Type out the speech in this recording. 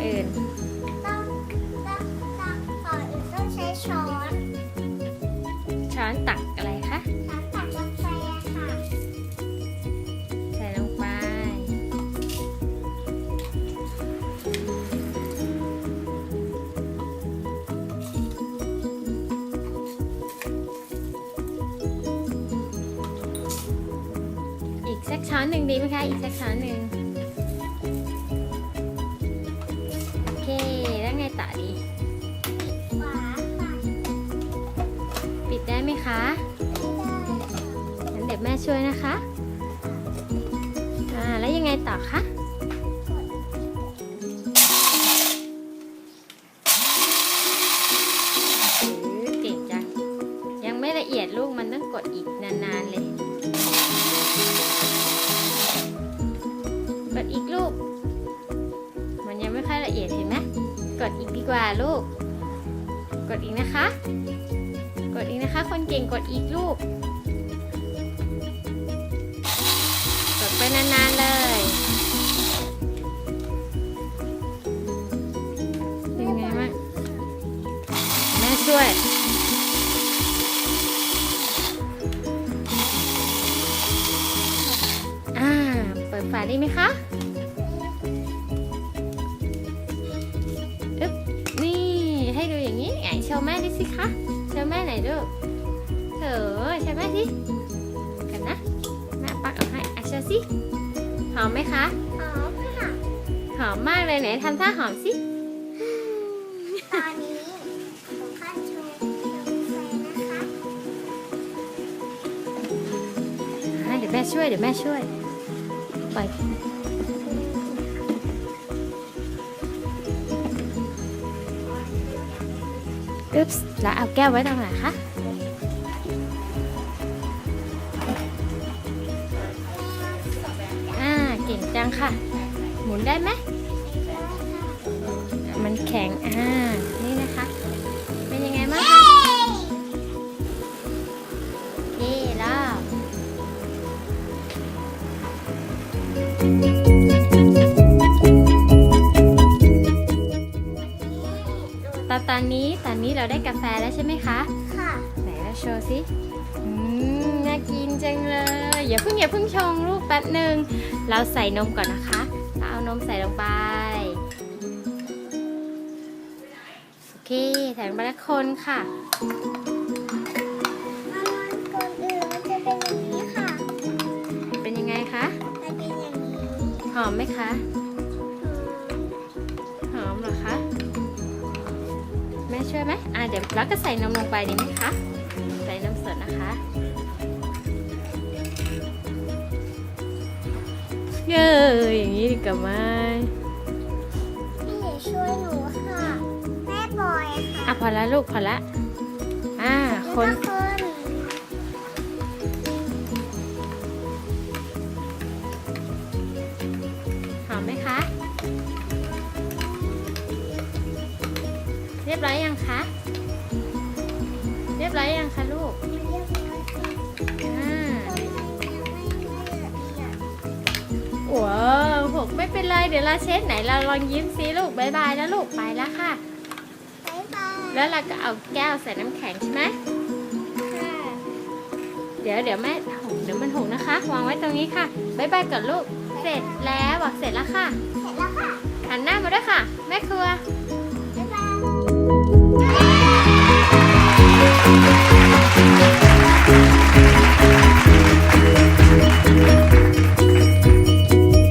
อื่น ต้องต้อตักก่อนอื่นต้องใช้ช้อนช้อนตักอะไรคะ ช้อนตักกาแฟค่ะ ใส่ลงไป อีกสักช้อนหนึ่งดีไหมคะ อีกสักช้อนหนึ่ง นี้ ปิดได้ไหมคะไม่ได้ค่ะงั้นเดี๋ยวแม่ช่วยนะคะ อ่า แล้วยังไงต่อคะ ดอีกดีกว่าลูก กดอีกนะคะ กดอีกนะคะ คนเก่งกดอีกลูก กดไปนานๆเลยยังไงบ้างแม่ช่วยอ่าเปิดฝาได้ไหมคะ โชว์แม่ดิสิคะโชว์แม่หน่อยดูเถอะโชว์แม่สิกันนะแม่ปักเอาให้อะโชว์สิหอมไหมคะหอมค่ะ หอมมากเลยไหนทำท่าหอมสิตอนนี้ผมขั้นชงกาแฟนะคะอะเดี๋ยวแม่ช่วยเดี๋ยวแม่ช่วยปล่อย อึ๊บแล้วเอาแก้วไว้ตรงไหนคะอ่าเก่งจังค่ะ หมุนได้ไหมมันแข็ง อ่า นี่นะคะ เป็นยังไงบ้างคะเย่แล้ว ตอนตอนนี้ตอนนี้เราได้กาแฟแล้วใช่ไหมคะ ค่ะ ไหนเราโชว์สิอืมน่ากินจังเลย อย่าเพิ่งอย่าเพิ่งชงลูกแป๊บหนึ่ง เราใส่นมก่อนนะคะ เราเอานมใส่ลงไป โอเค ใส่ลงไปแล้วคนค่ะมันก่อนอื่นมันจะเป็นอย่างนี้ค่ะ เป็นยังไงคะ มันเป็นอย่างนี้ หอมไหมคะ ห ม่ช่วยไหมอ่าเดี๋ยวเราก็ใส่นมลงไปดีไหมคะ ใส่นมสดนะคะ เย้อย่างนี้ดีกว่าไหมพี่เอ๋ช่วยหนูค่ะ แม่บอยค่ะอะพอแล้วลูกพอละอ่าคน แล้วก็ เรียบร้อยยังคะ เรียบร้อยยังคะลูกเรียบร้อยค่ะอ่าคนไม่ไม่ละเอียดว้าวหกไม่เป็นไร เดี๋ยวเราเช็ดไหนเราลองยิ้มซิลูกบายบายแล้วลูกไปแล้วค่ะบ๊ายบาย แล้วเราก็เอาแก้วใส่น้ำแข็งใช่ไหมค่ะ เดี๋ยวเดี๋ยวแม่หกเดี๋ยวมันหกนะคะ วางไว้ตรงนี้ค่ะบายบายก่อนลูก เสร็จแล้วบอกเสร็จแล้วค่ะ เสร็จแล้วค่ะ หันหน้ามาด้วยค่ะ แม่ครัวแ Woo!